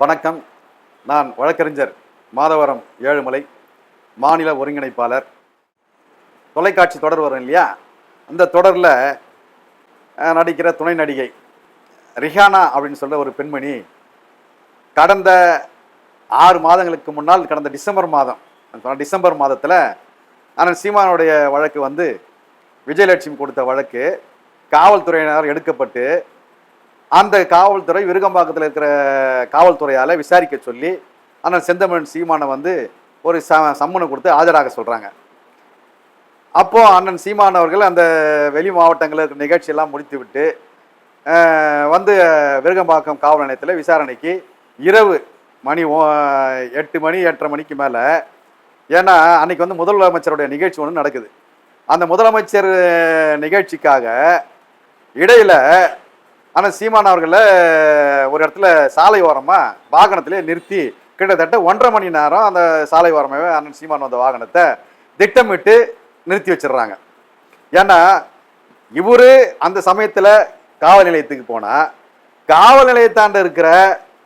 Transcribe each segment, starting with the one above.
வணக்கம். நான் வழக்கறிஞர் மாதவரம் ஏழுமலை மாநில ஒருங்கிணைப்பாளர். தொலைக்காட்சி தொடர் வரும் இல்லையா? அந்த தொடரில் நடிக்கிற துணை நடிகை ரிஹானா அப்படின்னு சொல்ல ஒரு பெண்மணி கடந்த ஆறு மாதங்களுக்கு முன்னால் கடந்த டிசம்பர் மாதம் டிசம்பர் மாதத்தில் ஆனால் சீமானுடைய வழக்கு வந்து விஜயலட்சுமி கொடுத்த வழக்கு காவல்துறையினர் எடுக்கப்பட்டு அந்த காவல்துறை விருகம்பாக்கத்தில் இருக்கிற காவல்துறையால் விசாரிக்க சொல்லி அண்ணன் செந்தமிழன் சீமானை வந்து ஒரு ச சம்மனை கொடுத்து ஆஜராக சொல்கிறாங்க அப்போது அண்ணன் சீமான் அவர்கள் அந்த வெளி மாவட்டங்களில் இருக்கிற நிகழ்ச்சியெல்லாம் முடித்து விட்டு வந்து விருகம்பாக்கம் காவல் நிலையத்தில் விசாரணைக்கு இரவு மணி ஓ- எட்டு மணி எட்டரை மணிக்கு மேலே ஏன்னா அன்னைக்கு வந்து முதலமைச்சருடைய நிகழ்ச்சி ஒன்று நடக்குது. அந்த முதலமைச்சர் நிகழ்ச்சிக்காக இடையில ஆனால் சீமான் அவர்களை ஒரு இடத்துல சாலை ஓரமாக வாகனத்திலே நிறுத்தி கிட்டத்தட்ட ஒன்றரை மணி நேரம் அந்த சாலை ஓரமாகவே அண்ணன் சீமான் வந்த வாகனத்தை திட்டமிட்டு நிறுத்தி வச்சிடுறாங்க. ஏன்னா இவரு அந்த சமயத்தில் காவல் நிலையத்துக்கு போனால் காவல் நிலையத்தாண்ட இருக்கிற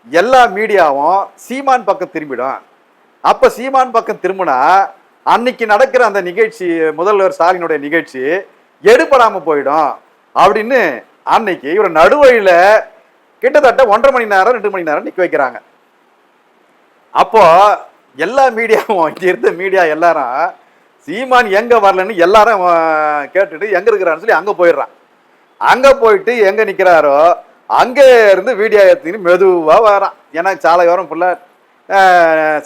எல்லா மீடியாவும் சீமான் பக்கம் திரும்பிடும். அப்போ சீமான் பக்கம் திரும்பினா அன்னைக்கு நடக்கிற அந்த நிகழ்ச்சி முதல்வர் ஸ்டாலினுடைய நிகழ்ச்சி எடுபடாமல் போயிடும் அப்படின்னு அன்னைக்கு இவர் நடுவழியில கிட்டத்தட்ட ஒன்றரை மணி நேரம் ரெண்டு மணி நேரம் நிற்க வைக்கிறாங்க. அப்போ எல்லா மீடியாவும் இங்கே இருந்த மீடியா எல்லாரும் சீமான் எங்கே வரலன்னு எல்லாரும் கேட்டுட்டு எங்கே இருக்கிறான்னு சொல்லி அங்கே போயிடுறான். அங்கே போயிட்டு எங்கே நிற்கிறாரோ அங்கே இருந்து வீடியோ எடுத்துன்னு மெதுவாக வரான். ஏன்னா சாலையோரம் ஃபுல்லாக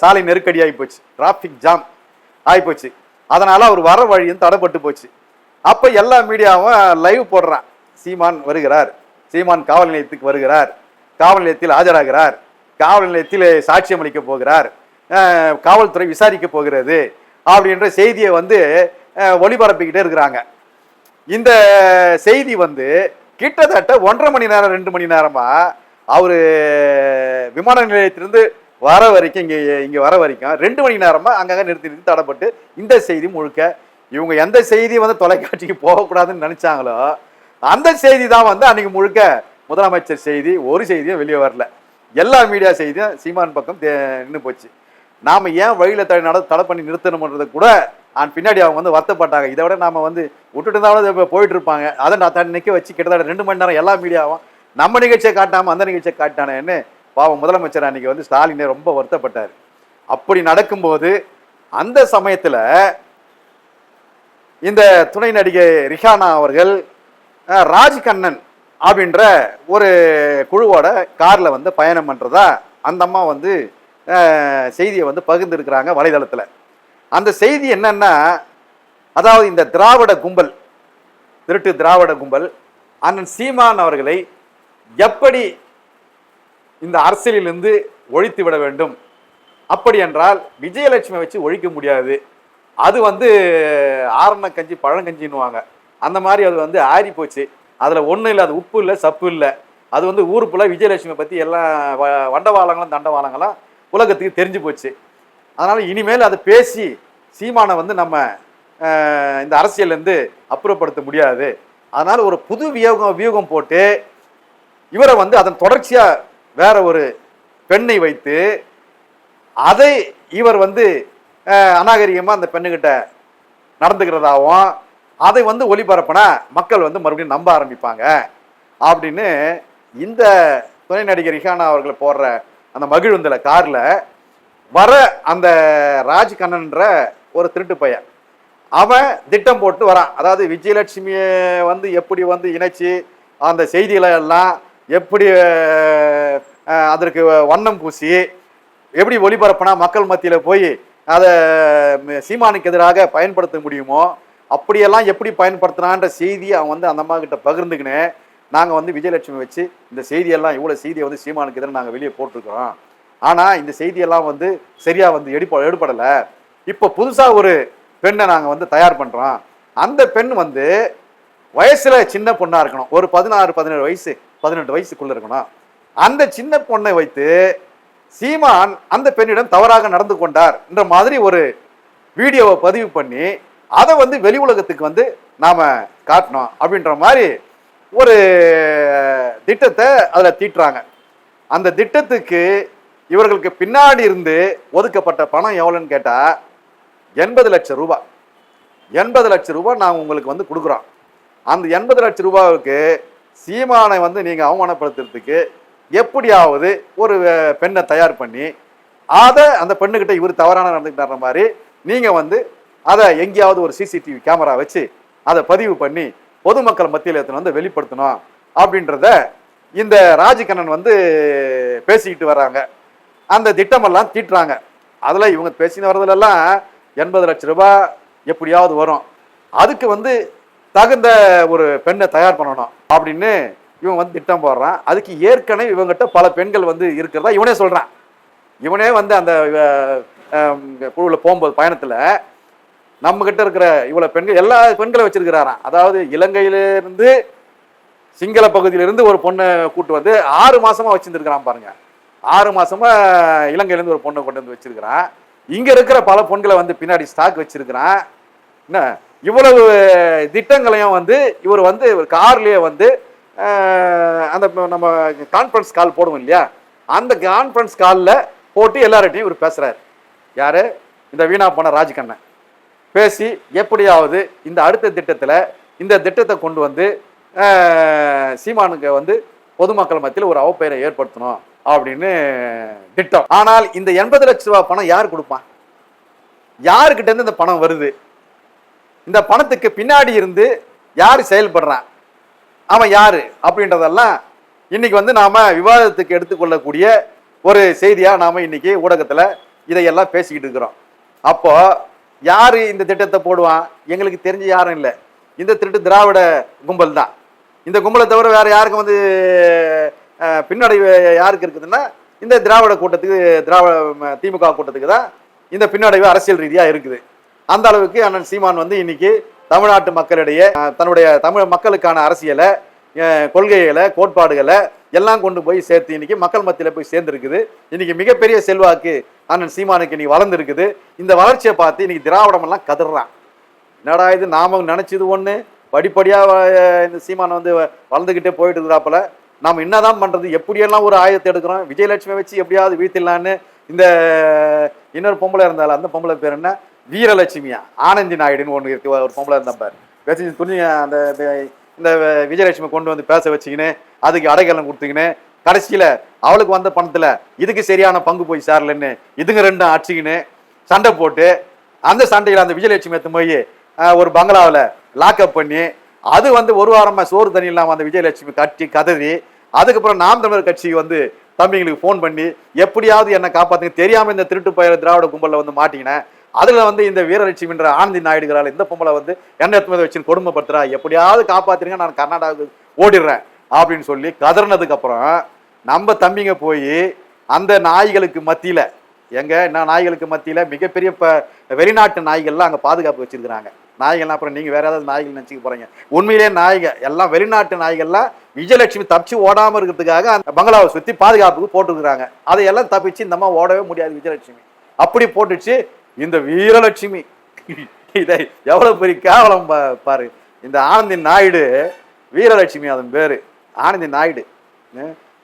சாலை நெருக்கடி ஆகிப்போச்சு டிராஃபிக் ஜாம் ஆகிப்போச்சு அதனால் அவர் வர வழியும் தடைப்பட்டு போச்சு. அப்போ எல்லா மீடியாவும் லைவ் போடுறான். சீமான் வருகிறார். சீமான் காவல் நிலையத்துக்கு வருகிறார். காவல் நிலையத்தில் ஆஜராகிறார். காவல் நிலையத்தில் சாட்சியம் அளிக்க போகிறார். காவல்துறை விசாரிக்க போகிறது அப்படின்ற செய்தியை வந்து ஒளிபரப்பிக்கிட்டே இருக்கிறாங்க. இந்த செய்தி வந்து கிட்டத்தட்ட ஒன்றரை மணி நேரம் ரெண்டு மணி நேரமாக அவர் விமான நிலையத்திலிருந்து வர வரைக்கும் இங்கே இங்கே வர வரைக்கும் ரெண்டு மணி நேரமாக அங்கங்கே நிறுத்தி நிறுத்தி தடப்பட்டு இந்த செய்தி முழுக்க இவங்க எந்த செய்தி வந்து தொலைக்காட்சிக்கு போகக்கூடாதுன்னு நினச்சாங்களோ அந்த செய்தி தான் வந்து அன்னைக்கு முழுக்க முதலமைச்சர் செய்தி ஒரு செய்தியும் வெளியே வரல. எல்லா மீடியா செய்தியும் சீமான் பக்கம் நின்று போச்சு. நாம ஏன் வழியில தடை நட தடை பண்ணி நிறுத்தணும்ன்றத கூட அண்ட் பின்னாடி அவங்க வந்து வருத்தப்பட்டாங்க. இதை விட நாம வந்து விட்டுட்டு இருந்தாலும் போயிட்டு இருப்பாங்க. அதை நான் தன் நிற்க வச்சு கிட்டத்தட்ட ரெண்டு மணி நேரம் எல்லா மீடியாவும் நம்ம நிகழ்ச்சியை காட்டாம அந்த நிகழ்ச்சியை காட்டானேன்னு பாவம் முதலமைச்சர் அன்னைக்கு வந்து ஸ்டாலினே ரொம்ப வருத்தப்பட்டார். அப்படி நடக்கும்போது அந்த சமயத்தில் இந்த துணை நடிகை ரிஹானா அவர்கள் ராஜ்கண்ணன் அப்படின்ற ஒரு குழுவோட காரில் வந்து பயணம் பண்ணுறதா அந்த அம்மா வந்து செய்தியை வந்து பகிர்ந்துருக்கிறாங்க வலைதளத்தில். அந்த செய்தி என்னன்னா அதாவது இந்த திராவிட கும்பல் திருட்டு திராவிட கும்பல் அண்ணன் சீமான் அவர்களை எப்படி இந்த அரசியலிலிருந்து ஒழித்து விட வேண்டும்? அப்படி என்றால் விஜயலட்சுமி வச்சு ஒழிக்க முடியாது. அது வந்து ஆரண கஞ்சி பழங்கஞ்சின்னுவாங்க. அந்த மாதிரி அது வந்து ஆறி போச்சு. அதில் ஒன்றும் இல்லை அது உப்பு இல்லை சப்பு இல்லை. அது வந்து ஊருக்குள்ள விஜயலட்சுமி பற்றி எல்லாம் வ- வண்டவாளங்களும் தண்டவாளங்களும் உலகத்துக்கு தெரிஞ்சு போச்சு. அதனால் இனிமேல் அதை பேசி சீமானை வந்து நம்ம இந்த அரசியல்லேருந்து அப்புறப்படுத்த முடியாது. அதனால் ஒரு புது வியூகம் வியூகம் போட்டு இவரை வந்து அதன் தொடர்ச்சியாக வேற ஒரு பெண்ணை வைத்து அதை இவர் வந்து அநாகரிகமாக அந்த பெண்ணுக்கிட்ட நடந்துக்கிறதாவும் அதை வந்து ஒளிபரப்புனா மக்கள் வந்து மறுபடியும் நம்ப ஆரம்பிப்பாங்க. அப்படின்னு இந்த துணை நடிகர் ரிஹானா அவர்கள் போடுற அந்த மகிழுந்துல காரில் வர அந்த ராஜ்கண்ணன்ற ஒரு திருட்டு பையன். அவன் திட்டம் போட்டு வரான். அதாவது விஜயலட்சுமியை வந்து எப்படி வந்து இணைச்சி அந்த செய்திகளை எல்லாம் எப்படி அதற்கு வண்ணம் பூசி எப்படி ஒளிபரப்புனா மக்கள் மத்தியில் போய் அதை சீமானுக்கு எதிராக பயன்படுத்த முடியுமோ அப்படியெல்லாம் எப்படி பயன்படுத்தினான்ற செய்தியை அவன் வந்து அந்த அம்மா கிட்ட பகிர்ந்துக்கின்னு நாங்கள் வந்து விஜயலட்சுமி வச்சு இந்த செய்தியெல்லாம் இவ்வளோ செய்தியை வந்து சீமானுக்கு எதிராக நாங்கள் வெளியே போட்டிருக்கிறோம். ஆனால் இந்த செய்தியெல்லாம் வந்து சரியாக வந்து எடுப்ப எடுபடலை. இப்போ புதுசாக ஒரு பெண்ணை நாங்கள் வந்து தயார் பண்ணுறோம் அந்த பெண் வந்து வயசில் சின்ன பொண்ணாக இருக்கணும். ஒரு பதினாறு பதினேழு வயசு பதினெட்டு வயசுக்குள்ளே இருக்கணும். அந்த சின்ன பொண்ணை வைத்து சீமான் அந்த பெண்ணிடம் தவறாக நடந்து கொண்டார் என்ற மாதிரி ஒரு வீடியோவை பதிவு பண்ணி அதை வந்து வெளி உலகத்துக்கு வந்து நாம காட்டணும் அப்படின்ற மாதிரி ஒரு திட்டத்தை அதில் தீட்டுறாங்க. அந்த திட்டத்துக்கு இவர்களுக்கு பின்னாடி இருந்து ஒதுக்கப்பட்ட பணம் எவ்வளோன்னு கேட்டால் எண்பது லட்சம் ரூபாய் எண்பது லட்சம் ரூபாய் நாங்கள் உங்களுக்கு வந்து கொடுக்குறோம். அந்த எண்பது லட்சம் ரூபாவுக்கு சீமானை வந்து நீங்கள் அவமானப்படுத்துறதுக்கு எப்படியாவது ஒரு பெண்ணை தயார் பண்ணி அதை அந்த பெண்ணுக்கிட்ட இவர் தவறான நடந்துக்கிட்டார மாதிரி நீங்கள் வந்து அதை எங்கேயாவது ஒரு சிசிடிவி கேமரா வச்சு அதை பதிவு பண்ணி பொதுமக்கள் மத்தியில் எடுத்துன்னு வந்து வெளிப்படுத்தணும் அப்படின்றத இந்த ராஜகண்ணன் வந்து பேசிக்கிட்டு வர்றாங்க அந்த திட்டமெல்லாம் தீட்டுறாங்க. அதில் இவங்க பேசின வரதுலலாம் எண்பது லட்ச ரூபாய் எப்படியாவது வரும். அதுக்கு வந்து தகுந்த ஒரு பெண்ணை தயார் பண்ணணும் அப்படின்னு இவன் வந்து திட்டம் போடுறான். அதுக்கு ஏற்கனவே இவங்ககிட்ட பல பெண்கள் வந்து இருக்கிறதா இவனே சொல்கிறான் இவனே வந்து அந்த குழுவில் போகும்போது பயணத்தில் நம்ம கிட்ட இருக்கிற இவ்வளவு பெண்கள் எல்லா பெண்களை வச்சிருக்கிறாராம். அதாவது இலங்கையிலிருந்து சிங்கள பகுதியிலிருந்து ஒரு பொண்ணை கூட்டு வந்து ஆறு மாசமா வச்சிருந்துருக்கிறான் பாருங்க. ஆறு மாசமா இலங்கையிலேருந்து ஒரு பொண்ணை கொண்டு வந்து வச்சிருக்கிறான். இங்க இருக்கிற பல பொண்களை வந்து பின்னாடி ஸ்டாக் வச்சிருக்கிறான். என்ன? இவ்வளவு திட்டங்களையும் வந்து இவர் வந்து கார்லேயே வந்து அந்த நம்ம கான்ஃபரன்ஸ் கால் போடுவோம் இல்லையா? அந்த கான்ஃபரன்ஸ் காலில் போட்டு எல்லார்ட்டையும் இவர் பேசுறாரு. யாரு? இந்த வீணா போன ராஜ்கண்ணன். பேசி எப்படியாவது இந்த அடுத்த திட்டத்தில் இந்த திட்டத்தை கொண்டு வந்து சீமானுக்கு வந்து பொதுமக்கள் மத்தியில் ஒரு அவப்பெயரை ஏற்படுத்தணும் அப்படின்னு திட்டம். ஆனால் இந்த எண்பது லட்ச ரூபா பணம் யார் கொடுப்பான் யாருக்கிட்ட இருந்து இந்த பணம் வருது? இந்த பணத்துக்கு பின்னாடி இருந்து யார் செயல்படுறான் அவன் யார்? அப்படின்றதெல்லாம் இன்னைக்கு வந்து நாம விவாதத்துக்கு எடுத்துக்கொள்ளக்கூடிய ஒரு செய்தியாக நாம இன்னைக்கு ஊடகத்தில் இதையெல்லாம் பேசிக்கிட்டு இருக்கிறோம். அப்போ யார் இந்த திட்டத்தை போடுவான்? எங்களுக்கு தெரிஞ்ச யாரும் இல்லை. இந்த திருட்டு திராவிட கும்பல் தான். இந்த கும்பலை தவிர வேறு யாருக்கும் வந்து பின்னடைவு யாருக்கு இருக்குதுன்னா இந்த திராவிட கூட்டத்துக்கு திராவிட திமுக கூட்டத்துக்கு தான் இந்த பின்னடைவு அரசியல் ரீதியாக இருக்குது. அந்த அளவுக்கு அண்ணன் சீமான் வந்து இன்னைக்கு தமிழ்நாட்டு மக்களிடையே தன்னுடைய தமிழ் மக்களுக்கான அரசியலை கொள்கைகளை கோட்பாடுகளை எல்லாம் கொண்டு போய் சேர்த்து இன்னைக்கு மக்கள் மத்தியில் போய் சேர்ந்துருக்குது. இன்னைக்கு மிகப்பெரிய செல்வாக்கு அண்ணன் சீமானுக்கு இன்னைக்கு வளர்ந்துருக்குது. இந்த வளர்ச்சியை பார்த்து இன்னைக்கு திராவிடமெல்லாம் கதறான். என்னடா இது நாம நினச்சது ஒன்று படிப்படியாக இந்த சீமான் வந்து வளர்ந்துக்கிட்டே போயிட்டு இருக்கிறாப்புல. நாம் என்னதான் பண்ணுறது எப்படியெல்லாம் ஒரு ஆயுதத்தை எடுக்கிறோம்? விஜயலட்சுமி வச்சு எப்படியாவது வீழ்த்திடலான்னு இந்த இன்னொரு பொம்பளை இருந்தால அந்த பொம்பளை பேர் என்ன? வீரலட்சுமியா? ஆனந்தி நாயுடுன்னு ஒன்று இருக்கு ஒரு பொம்பளை இருந்தா பாரு. துணி அந்த இந்த- விஜயலட்சுமி கொண்டு வந்து பேச வச்சுக்கின்னு அதுக்கு அடைக்கலம் கொடுத்துக்கின்னு கடைசியில் அவளுக்கு வந்த பணத்தில் இதுக்கு சரியான பங்கு போய் சேரலன்னு இதுங்க ரெண்டும் அடிச்சுக்கின்னு சண்டை போட்டு அந்த சண்டையில் அந்த விஜயலட்சுமி எடுத்து போய் ஒரு பங்களாவில் லாக்அப் பண்ணி அது வந்து ஒரு வாரமாக சோறு தண்ணி இல்லாமல் அந்த விஜயலட்சுமி கட்டி கதறி அதுக்கப்புறம் நாம் தமிழர் கட்சி வந்து தம்பிங்களுக்கு ஃபோன் பண்ணி எப்படியாவது என்னை காப்பாற்றுங்க தெரியாமல் இந்த திருட்டு பயிர திராவிட கும்பலில் வந்து மாட்டிக்கினேன். அதில் வந்து இந்த வீரலட்சுமின்ற ஆனந்தி நாயுடுகிறாள் இந்த பொம்பளை வந்து என்ன எடுத்து வச்சு கொடுமைப்படுத்துறா. எப்படியாவது காப்பாத்துறீங்க நான் கர்நாடகாவுக்கு ஓடிடுறேன் அப்படின்னு சொல்லி கதறினதுக்கப்புறம் நம்ம தம்பிங்க போய் அந்த நாய்களுக்கு மத்தியில் எங்க என்ன நாய்களுக்கு மத்தியில் மிகப்பெரிய ப வெளிநாட்டு நாய்கள்லாம் அங்கே பாதுகாப்பு வச்சிருக்கிறாங்க. நாய்கள்லாம் அப்புறம் நீங்கள் வேற ஏதாவது நாய்கள் நினச்சிக்க போகிறீங்க உண்மையிலேயே நாய்கள் எல்லாம் வெளிநாட்டு நாய்கள்லாம் விஜயலட்சுமி தப்பிச்சு ஓடாமல் இருக்கிறதுக்காக அந்த பங்களாவை சுற்றி பாதுகாப்புக்கு போட்டுருக்குறாங்க. அதையெல்லாம் தப்பிச்சு இந்த ஓடவே முடியாது விஜயலட்சுமி. அப்படி போட்டுச்சு இந்த வீரலட்சுமி. இதை எவ்வளவு பெரிய கேவலம் பா- பாரு. இந்த ஆனந்தி நாயுடு வீரலட்சுமி அதன் பேரு. ஆனந்தி நாயுடு.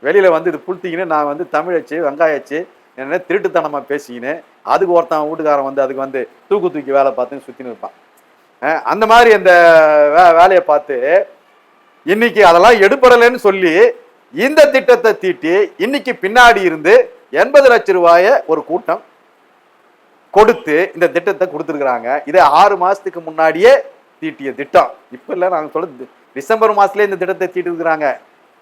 வெளியில வந்து இது புளுத்திக்கின்னு நான் வந்து தமிழச்சு வெங்காயச்சு என்ன திருட்டுத்தனமா பேசிக்கின்னு அதுக்கு ஒருத்தன் வீட்டுக்காரன் வந்து அதுக்கு வந்து தூக்கு தூக்கி வேலை பார்த்துன்னு சுத்தின்னு இருப்பான். அந்த மாதிரி அந்த வே வேலையை பார்த்து இன்னைக்கு அதெல்லாம் எடுபடலைன்னு சொல்லி இந்த திட்டத்தை தீட்டி இன்னைக்கு பின்னாடி இருந்து எண்பது லட்சம் ரூபாய ஒரு கூட்டம் கொடுத்து இந்த திட்டத்தை கொடுத்துருக்குறாங்க. இது ஆறு மாதத்துக்கு முன்னாடியே தீட்டிய திட்டம். இப்போ இல்லை நாங்கள் சொல்ல டிசம்பர் மாதத்துலேயே இந்த திட்டத்தை தீட்டிருக்கிறாங்க.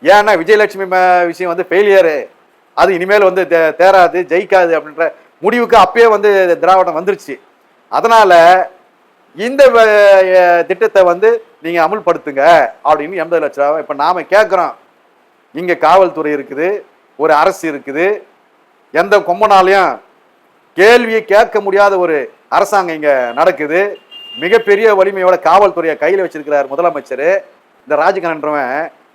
ஏன்னா விஜயலட்சுமி விஷயம் வந்து ஃபெயிலியரு அது இனிமேல் வந்து தே- தேராது ஜெயிக்காது அப்படின்ற முடிவுக்கு அப்பயே வந்து திராவிடம் வந்துருச்சு. அதனால இந்த திட்டத்தை வந்து நீங்கள் அமுல்படுத்துங்க அப்படின்னு எண்பது லட்ச ரூபா இப்போ நாம கேட்குறோம். இங்கே காவல்துறை இருக்குது ஒரு அரசு இருக்குது. எந்த கொம்பனாலையும் கேள்வியை கேட்க முடியாத ஒரு அரசாங்கம் இங்க நடக்குது. மிகப்பெரிய வலிமையோட காவல்துறையை கையில் வச்சிருக்கிறார் முதலமைச்சர். இந்த ராஜகண்ணன்றவன்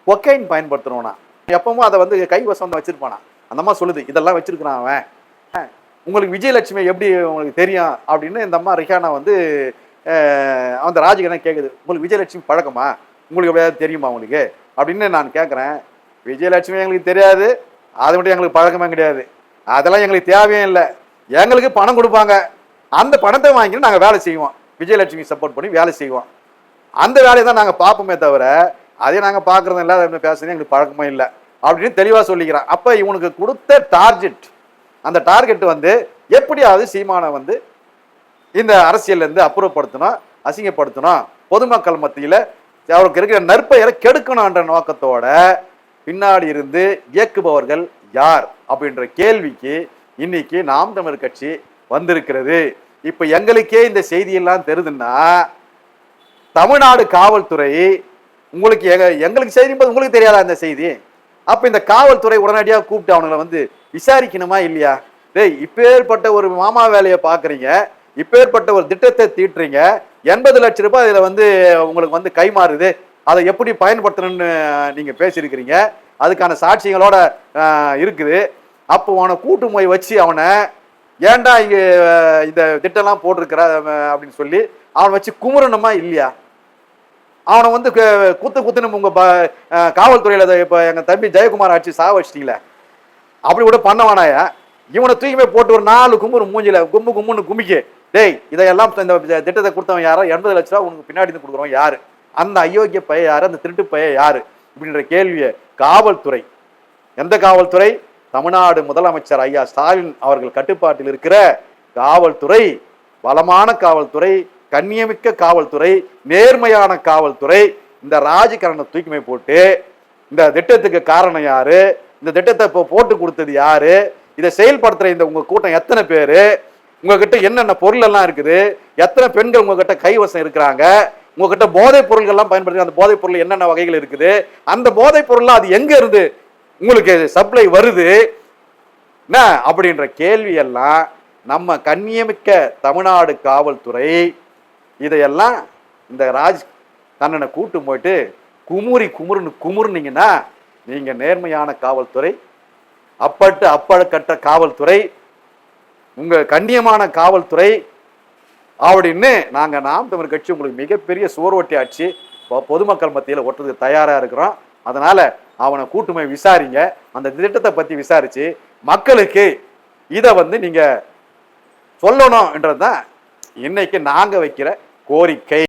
கொக்கைன் பயன்படுத்தணும்னா எப்பவும் அதை வந்து கைவசம் வச்சிருப்பானா? அந்த அம்மா சொல்லுது இதெல்லாம் வச்சிருக்கிறான் அவன். உங்களுக்கு விஜயலட்சுமி எப்படி உங்களுக்கு தெரியும்? அப்படின்னு இந்த அம்மா ரிஹானா வந்து அந்த ராஜகண்ணன் கேட்குது உங்களுக்கு விஜயலட்சுமி பழக்கமா? உங்களுக்கு எப்படியாவது தெரியுமா உங்களுக்கு? அப்படின்னு நான் கேட்குறேன் விஜயலட்சுமி எங்களுக்கு தெரியாது. அது மட்டும் எங்களுக்கு பழக்கமே கிடையாது. அதெல்லாம் எங்களுக்கு தேவையே இல்லை. எங்களுக்கு பணம் கொடுப்பாங்க. அந்த பணத்தை வாங்கிட்டு நாங்கள் வேலை செய்வோம். விஜயலட்சுமி சப்போர்ட் பண்ணி வேலை செய்வோம். அந்த வேலையை தான் நாங்கள் பார்ப்போமே தவிர அதே நாங்கள் பார்க்குறது இல்லை அதை பேசுறது எங்களுக்கு பழக்கமே இல்லை. அப்படின்னு தெளிவாக சொல்லிக்கிறான். அப்போ இவனுக்கு கொடுத்த டார்கெட் அந்த டார்கெட் வந்து எப்படியாவது சீமானை வந்து இந்த அரசியல்லேருந்து அப்புறப்படுத்தணும் அசிங்கப்படுத்தணும் பொதுமக்கள் மத்தியில் அவருக்கு இருக்கிற நற்பெயரை கெடுக்கணும்ன்ற நோக்கத்தோட பின்னாடி இருந்து இயக்குபவர்கள் யார் அப்படின்ற கேள்விக்கு இன்னைக்கு நாம் தமிழ் கட்சி வந்திருக்கிறது. இப்ப எங்களுக்கே இந்த செய்தியெல்லாம் தெரியுதுன்னா தமிழ்நாடு காவல்துறை உங்களுக்கு எங்க எங்களுக்கு செய்தி போது உங்களுக்கு தெரியாதா இந்த செய்தி? அப்ப இந்த காவல்துறை உடனடியாக கூப்பிட்டு அவனுங்களை வந்து விசாரிக்கணுமா இல்லையா? டேய் இப்பேற்பட்ட ஒரு மாமா வேலையை பாக்குறீங்க இப்பேற்பட்ட ஒரு திட்டத்தை தீட்டுறீங்க எண்பது லட்சம் ரூபாய் இதுல வந்து உங்களுக்கு வந்து கைமாறுது அதை எப்படி பயன்படுத்தணும்னு நீங்க பேசியிருக்கிறீங்க. அதுக்கான சாட்சியங்களோட இருக்குது. அப்போ அவனை கூட்டு போய் வச்சு அவனை ஏன்டா இங்க இந்த திட்டம்லாம் போட்டிருக்கிற? அப்படின்னு சொல்லி அவனை வச்சு குமுறணுமா இல்லையா? அவனை வந்து குத்து குத்துன்னு உங்க ப- காவல்துறையில் காவல்துறையில எங்கள் எங்க தம்பி ஜெயக்குமார் ஆட்சி சாக வச்சிட்டீங்களே அப்படி கூட பண்ண வேணாயா இவனை தூக்கி போய் போட்டு ஒரு நாலு கும்புறு மூஞ்சில கும்பு கும்புன்னு கும்பிக்கு டேய் இதையெல்லாம் இந்த திட்டத்தை கொடுத்தவன் யாரோ? எண்பது லட்ச ரூபா உனக்கு பின்னாடி இருந்து கொடுக்குறவன் யாரு? அந்த அயோக்கிய பைய யாரு? அந்த திருட்டு பைய யாரு? அப்படின்ற கேள்வியை காவல்துறை எந்த காவல்துறை? தமிழ்நாடு முதலமைச்சர் ஐயா ஸ்டாலின் அவர்கள் கட்டுப்பாட்டில் இருக்கிற காவல்துறை பலமான காவல்துறை கண்ணியமிக்க காவல்துறை நேர்மையான காவல்துறை இந்த ராஜகரணை தூக்கிமை போட்டு இந்த திட்டத்துக்கு காரணம் யாரு? இந்த திட்டத்தை இப்போ போட்டு கொடுத்தது யாரு? இதை செயல்படுத்துகிற இந்த உங்கள் கூட்டம் எத்தனை பேர்? உங்ககிட்ட என்னென்ன பொருள் எல்லாம் இருக்குது? எத்தனை பெண்கள் உங்ககிட்ட கைவசம் இருக்கிறாங்க? உங்ககிட்ட போதைப் பொருள்கள்லாம் பயன்படுத்தி அந்த போதைப் பொருள் என்னென்ன வகைகள் இருக்குது? அந்த போதைப் பொருள்லாம் அது எங்கே இருந்து உங்களுக்கு சப்ளை வருது. என்ன? அப்படின்ற கேள்வி எல்லாம் நம்ம கண்ணியமிக்க தமிழ்நாடு காவல்துறை இதையெல்லாம் இந்த ராஜ் கண்ணனை கூட்டும் போயிட்டு குமுறி குமுறுன்னு குமுறுனீங்கன்னா நீங்கள் நேர்மையான காவல்துறை அப்பட்டு அப்பழக்கட்ட காவல்துறை உங்கள் கண்ணியமான காவல்துறை அப்படின்னு நாங்கள் நாம் தமிழ் கட்சி உங்களுக்கு மிகப்பெரிய சுவரொட்டி ஆட்சி பொதுமக்கள் மத்தியில் ஒட்டுறதுக்கு தயாராக இருக்கிறோம். அதனால அவனை கூட்டுமை விசாரிங்க. அந்த திட்டத்தை பத்தி விசாரிச்சு மக்களுக்கு இதை வந்து நீங்க சொல்லணும்ன்றது தான் இன்னைக்கு நாங்க வைக்கிற கோரிக்கை.